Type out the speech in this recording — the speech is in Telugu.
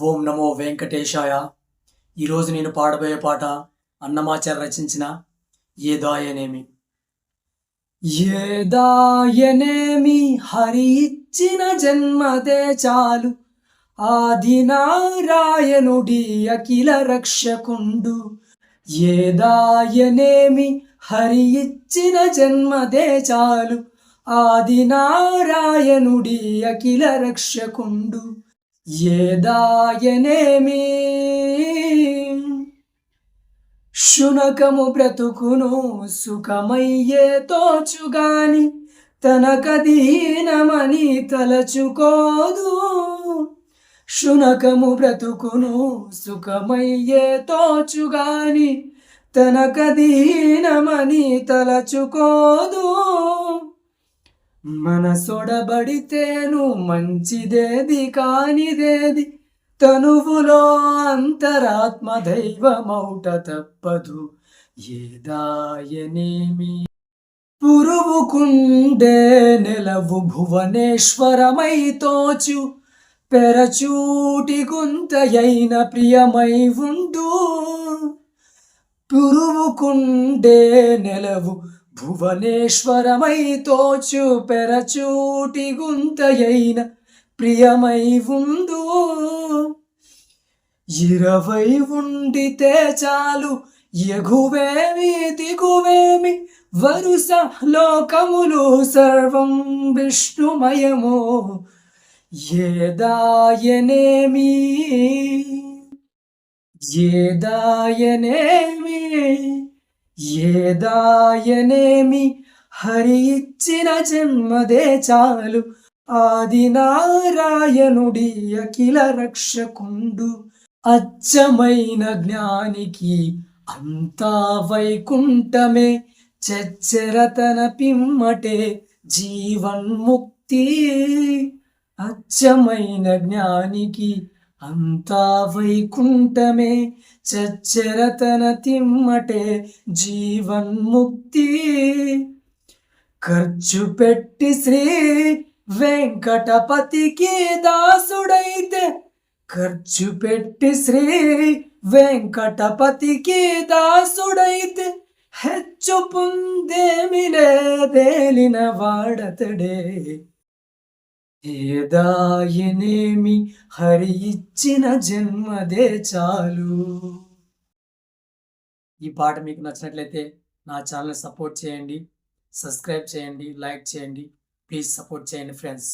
ఓం నమో వెంకటేశాయ. ఈరోజు నేను పాడబోయే పాట అన్నమాచార్య రచించిన ఏదాయనేమి ఏదాయనేమి హరి ఇచ్చిన జన్మదే చాలు. ఆదినారాయణుడి అఖిల రక్షకుండు. ఏదాయనేమి హరి ఇచ్చిన జన్మదే చాలు. ఆదినారాయణుడి అఖిల రక్షకుండు. ఏదాయనేమి? శునకము బ్రతుకును సుఖమయ్యే తోచుగాని తనకదీనమని తలచుకోదు. శునకము బ్రతుకును సుఖమయ్యే తోచుగాని తనకదీనమని తలచుకోదు. మనసొడబడితేను మంచిదేది కానిదేది? తనువులో అంతరాత్మ దైవమౌట తప్పదు. ఏదాయనేమి? పురువుకుండే నెలవు భువనేశ్వరమై తోచు. పెరచూటి గుంతయైన ప్రియమై ఉండు. పురువుకుండే నెలవు భువనేశ్వరమై తోచు పెరచూటి గుంతయైన ప్రియమై ఉందు ఇరవై ఉండితే చాలు ఎగువేమి దిగువేమి వరుస లోకములు సర్వం విష్ణుమయము. ఏదాయనేమి? ఏదాయనేమి? ఏదాయనేమి హరి ఇచ్చిన జన్మదే చాలు. ఆది నారాయణుడి అఖిల రక్షకుండు. అచ్చమైన జ్ఞానికి అంతా వైకుంఠమే. చచ్చరతన పిమ్మటే జీవన్ముక్తి. అచ్చమైన జ్ఞానికి అంతా వైకుంఠమే చచ్చరతన తిమ్మటే జీవన్ముక్తి. ఖర్చు పెట్టి శ్రీ వెంకటపతికి దాసుడైతే ఖర్చు పెట్టి శ్రీ వెంకటపతికి దాసుడైతే హెచ్చు పొందేమి లేదేలిన వాడతడే. ఏదాయనేమి హరి ఇచ్చిన జన్మదే చాలు. ఈ పాట మీకు నచ్చినట్లయితే నా ఛానల్ సపోర్ట్ చేయండి సబ్స్క్రైబ్ చేయండి లైక్ చేయండి ప్లీజ్ సపోర్ట్ చేయండి ఫ్రెండ్స్.